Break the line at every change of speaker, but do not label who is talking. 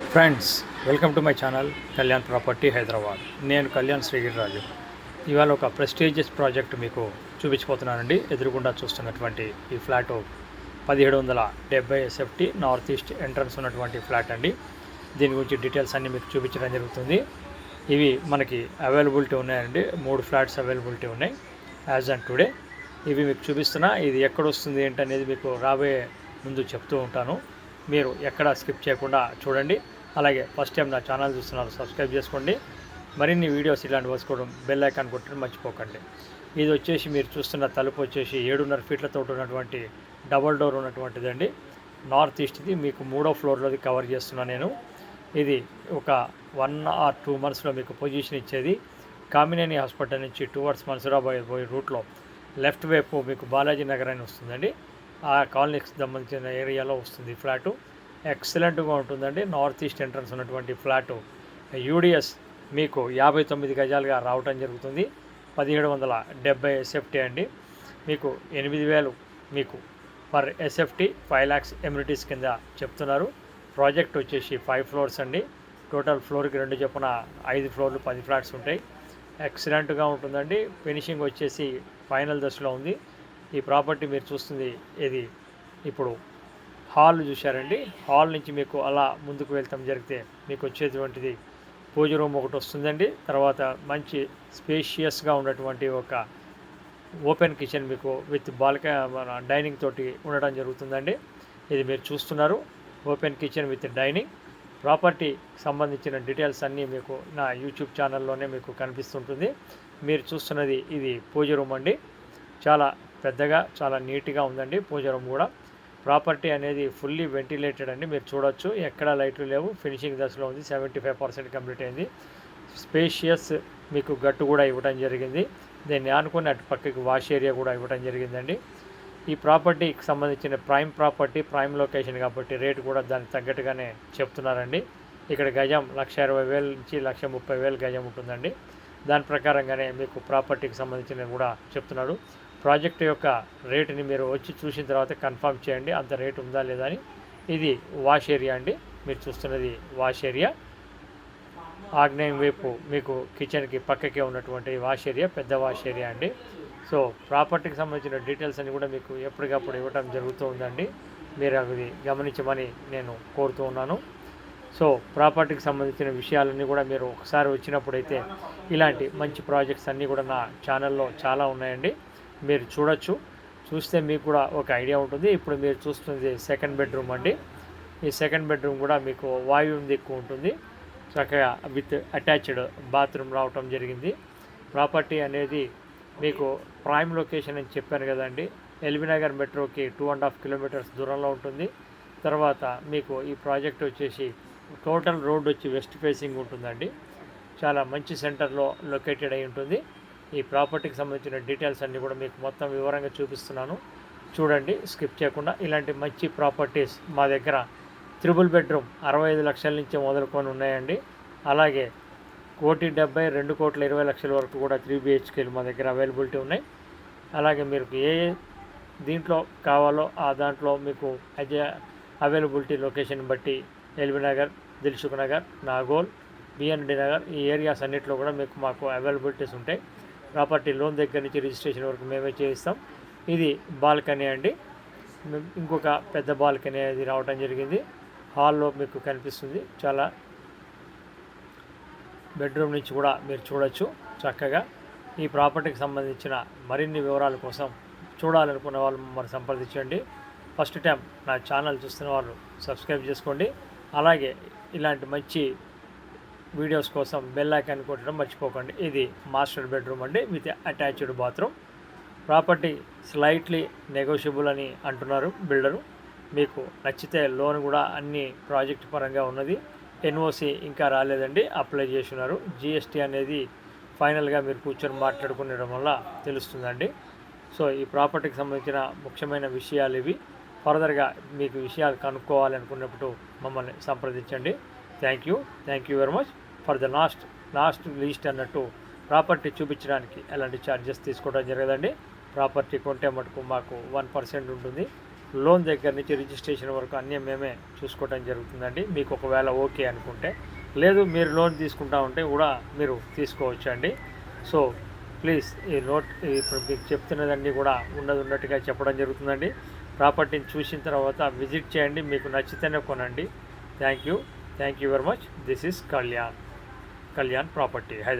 Friends welcome to my channel Kalyan property Hyderabad. నేను కళ్యాణ్ శ్రీగిరిరాజు. ఇవాళ ఒక ప్రెస్టీజియస్ ప్రాజెక్ట్ మీకు చూపించిపోతున్నానండి ఎదురుగుండా చూస్తున్నటువంటి ఈ ఫ్లాట్ పదిహేడు వందల డెబ్బై ఎస్ఎఫ్టీ నార్త్ ఈస్ట్ ఎంట్రన్స్ ఉన్నటువంటి ఫ్లాట్ అండి. దీని గురించి డీటెయిల్స్ అన్నీ మీకు చూపించడం జరుగుతుంది. ఇవి మనకి అవైలబిలిటీ ఉన్నాయండి. మూడు ఫ్లాట్స్ అవైలబిలిటీ ఉన్నాయి యాజ్ అండ్ టుడే ఇవి మీకు చూపిస్తున్నా. ఇది ఎక్కడ వస్తుంది ఏంటనేది మీకు రాబోయే ముందు చెప్తూ ఉంటాను. మీరు ఎక్కడ స్కిప్ చేయకుండా చూడండి. అలాగే ఫస్ట్ టైం నా ఛానల్ చూస్తున్నారు సబ్స్క్రైబ్ చేసుకోండి. మరిన్ని వీడియోస్ ఇలాంటి వసుకోవడం బెల్ ఐకాన్ కొట్టడం మర్చిపోకండి. ఇది వచ్చేసి మీరు చూస్తున్న తలుపు వచ్చేసి ఏడున్నర ఫీట్లతో ఉన్నటువంటి డబల్ డోర్ ఉన్నటువంటిదండి. నార్త్ ఈస్ట్ది మీకు మూడో ఫ్లోర్లోది కవర్ చేస్తున్నా నేను. ఇది ఒక వన్ ఆర్ టూ మంత్స్లో మీకు పొజిషన్ ఇచ్చేది. కామినేని హాస్పిటల్ నుంచి టువర్డ్స్ మన్సూరాబాద్ పోయే రూట్లో లెఫ్ట్ వైపు మీకు బాలాజీ నగర్ అని వస్తుందండి. ఆ కాలనీకి సంబంధించిన ఏరియాలో వస్తుంది ఫ్లాటు. ఎక్సలెంట్గా ఉంటుందండి. నార్త్ ఈస్ట్ ఎంట్రన్స్ ఉన్నటువంటి ఫ్లాటు. యూడిఎస్ మీకు యాభై తొమ్మిది గజాలుగా రావటం జరుగుతుంది. పదిహేడు వందల డెబ్బై ఎస్ఎఫ్టీ అండి. మీకు ఎనిమిది వేలు మీకు per SFT five lakhs amenities కింద చెప్తున్నారు. ప్రాజెక్ట్ వచ్చేసి ఫైవ్ ఫ్లోర్స్ అండి. టోటల్ ఫ్లోర్కి రెండు చొప్పున ఐదు ఫ్లోర్లు పది ఫ్లాట్స్ ఉంటాయి. ఎక్సలెంట్గా ఉంటుందండి. ఫినిషింగ్ వచ్చేసి ఫైనల్ దశలో ఉంది. ఈ ప్రాపర్టీ మీరు చూస్తుంది ఇది ఇప్పుడు హాల్ చూశారండి. హాల్ నుంచి మీకు అలా ముందుకు వెళ్తాం జరిగితే మీకు వచ్చేటువంటిది పూజ రూమ్ ఒకటి వస్తుందండి. తర్వాత మంచి స్పేషియస్గా ఉన్నటువంటి ఒక ఓపెన్ కిచెన్ మీకు విత్ బాల్క మన డైనింగ్ తోటి ఉండడం జరుగుతుందండి. ఇది మీరు చూస్తున్నారు. Open kitchen with dining property సంబంధించిన డీటెయిల్స్ అన్నీ మీకు నా యూట్యూబ్ ఛానల్లోనే మీకు కనిపిస్తుంటుంది. మీరు చూస్తున్నది ఇది పూజ రూమ్ అండి. చాలా పెద్దగా చాలా నీట్గా ఉందండి. పూజ రూమ్ కూడా. ప్రాపర్టీ అనేది ఫుల్లీ వెంటిలేటెడ్ అండి. మీరు చూడొచ్చు. ఎక్కడా లైట్లు లేవు. ఫినిషింగ్ దశలో ఉంది. సెవెంటీ ఫైవ్ పర్సెంట్ కంప్లీట్ అయింది. స్పేషియస్ మీకు గట్టు కూడా ఇవ్వడం జరిగింది. దీన్ని ఆనుకుని అటు పక్కకి వాష్ ఏరియా కూడా ఇవ్వడం జరిగిందండి. ఈ ప్రాపర్టీకి సంబంధించిన ప్రైమ్ ప్రాపర్టీ ప్రైమ్ లొకేషన్ కాబట్టి రేటు కూడా దానికి తగ్గట్టుగానే చెప్తున్నారండి. ఇక్కడ గజం లక్ష ఇరవై వేల నుంచి లక్ష ముప్పై వేలు గజం ఉంటుందండి. దాని ప్రకారంగానే మీకు ప్రాపర్టీకి సంబంధించినవి కూడా చెప్తున్నాడు ప్రాజెక్ట్ యొక్క రేటుని మీరు వచ్చి చూసిన తర్వాత కన్ఫర్మ్ చేయండి. అంత రేటు ఉందా లేదా అని. ఇది వాష్ ఏరియా అండి. మీరు చూస్తున్నది వాష్ ఏరియా. ఆగ్నేయం వైపు మీకు కిచెన్కి పక్కకే ఉన్నటువంటి వాష్ ఏరియా పెద్ద వాష్ ఏరియా అండి. సో ప్రాపర్టీకి సంబంధించిన డీటెయిల్స్ అన్ని కూడా మీకు ఎప్పటికప్పుడు ఇవ్వటం జరుగుతూ ఉందండి. మీరు అది గమనించమని నేను కోరుతూ ఉన్నాను. సో ప్రాపర్టీకి సంబంధించిన విషయాలన్నీ కూడా మీరు ఒకసారి వచ్చినప్పుడైతే ఇలాంటి మంచి ప్రాజెక్ట్స్ అన్నీ కూడా నా ఛానల్లో చాలా ఉన్నాయండి. మీరు చూడొచ్చు. చూస్తే మీకు కూడా ఒక ఐడియా ఉంటుంది. ఇప్పుడు మీరు చూస్తుంది సెకండ్ బెడ్రూమ్ అండి. ఈ సెకండ్ బెడ్రూమ్ కూడా మీకు వాయువు ఎక్కువ ఉంటుంది. చక్కగా విత్ అటాచ్డ్ బాత్రూమ్ రావటం జరిగింది. ప్రాపర్టీ అనేది మీకు ప్రైమ్ లొకేషన్ అని చెప్పాను కదండి. ఎల్బీనగర్ మెట్రోకి టూ అండ్ హాఫ్ కిలోమీటర్స్ దూరంలో ఉంటుంది. తర్వాత మీకు ఈ ప్రాజెక్ట్ వచ్చేసి టోటల్ రోడ్ వచ్చి వెస్ట్ ఫేసింగ్ ఉంటుందండి. చాలా మంచి సెంటర్లో లొకేటెడ్ అయి ఉంటుంది. ఈ ప్రాపర్టీకి సంబంధించిన డీటెయిల్స్ అన్నీ కూడా మీకు మొత్తం వివరంగా చూపిస్తున్నాను. చూడండి స్కిప్ చేయకుండా ఇలాంటి మంచి ప్రాపర్టీస్ మా దగ్గర త్రిబుల్ బెడ్రూమ్ అరవై ఐదు లక్షల నుంచి మొదలుకొని ఉన్నాయండి. అలాగే కోటి డెబ్బై రెండు కోట్ల ఇరవై లక్షల వరకు కూడా త్రీ బిహెచ్కేలు మా దగ్గర అవైలబిలిటీ ఉన్నాయి. అలాగే మీరు ఏ దీంట్లో కావాలో ఆ దాంట్లో మీకు అదే అవైలబిలిటీ లొకేషన్ బట్టి ఎల్బీ నగర్ దిల్సుఖ్ నగర్ నాగోల్ బిఎన్డి నగర్ ఈ ఏరియాస్ అన్నింటిలో కూడా మీకు మాకు అవైలబిలిటీస్ ఉంటాయి. ప్రాపర్టీ లోన్ దగ్గర నుంచి రిజిస్ట్రేషన్ వరకు మేమే చేయిస్తాం ఇది బాల్కనీ అండి. ఇంకొక పెద్ద బాల్కనీ అది రావడం జరిగింది. హాల్లో మీకు కనిపిస్తుంది. చాలా బెడ్రూమ్ నుంచి కూడా మీరు చూడొచ్చు చక్కగా. ఈ ప్రాపర్టీకి సంబంధించిన మరిన్ని వివరాల కోసం చూడాలనుకున్న వాళ్ళు మమ్మల్ని సంప్రదించండి. ఫస్ట్ టైం నా ఛానల్ చూస్తున్న వాళ్ళు సబ్స్క్రైబ్ చేసుకోండి. అలాగే ఇలాంటి మంచి వీడియోస్ కోసం బెల్ ఐకాన్ కొట్టడం మర్చిపోకండి. ఇది మాస్టర్ బెడ్రూమ్ అండి. With attached bathroom property slightly negotiable అని అంటున్నారు బిల్డరు మీకు నచ్చితే లోన్ కూడా అన్ని ప్రాజెక్ట్ పరంగా ఉన్నది. ఎన్ఓసి ఇంకా రాలేదండి. అప్లై చేస్తున్నారు. జిఎస్టీ అనేది ఫైనల్గా మీరు కూర్చొని మాట్లాడుకునేడం వల్ల తెలుస్తుందండి. సో ఈ ప్రాపర్టీకి సంబంధించిన ముఖ్యమైన విషయాలు ఇవి. ఫర్దర్గా మీకు విషయాలు కనుక్కోవాలనుకున్నప్పుడు మమ్మల్ని సంప్రదించండి. Thank you thank you very much for the last last least అన్నట్టు ప్రాపర్టీ చూపించడానికి ఎలాంటి ఛార్జెస్ తీసుకోవడం జరగదండి. ప్రాపర్టీ కొంటే మటుకు మాకు వన్ పర్సెంట్ ఉంటుంది. లోన్ దగ్గర నుంచి రిజిస్ట్రేషన్ వరకు అన్నీ మేమే చూసుకోవడం జరుగుతుందండి. మీకు ఒకవేళ ఓకే అనుకుంటే. లేదు మీరు లోన్ తీసుకుంటా ఉంటే కూడా మీరు తీసుకోవచ్చు అండి సో ప్లీజ్ ఈ నోట్ ఇప్పుడు మీకు చెప్తున్నదన్నీ కూడా ఉన్నది ఉన్నట్టుగా చెప్పడం జరుగుతుందండి. ప్రాపర్టీని చూసిన తర్వాత విజిట్ చేయండి. మీకు నచ్చితేనే కొనండి. Thank you Thank you very much. This is Kalyan, Kalyan Property, Hyderabad.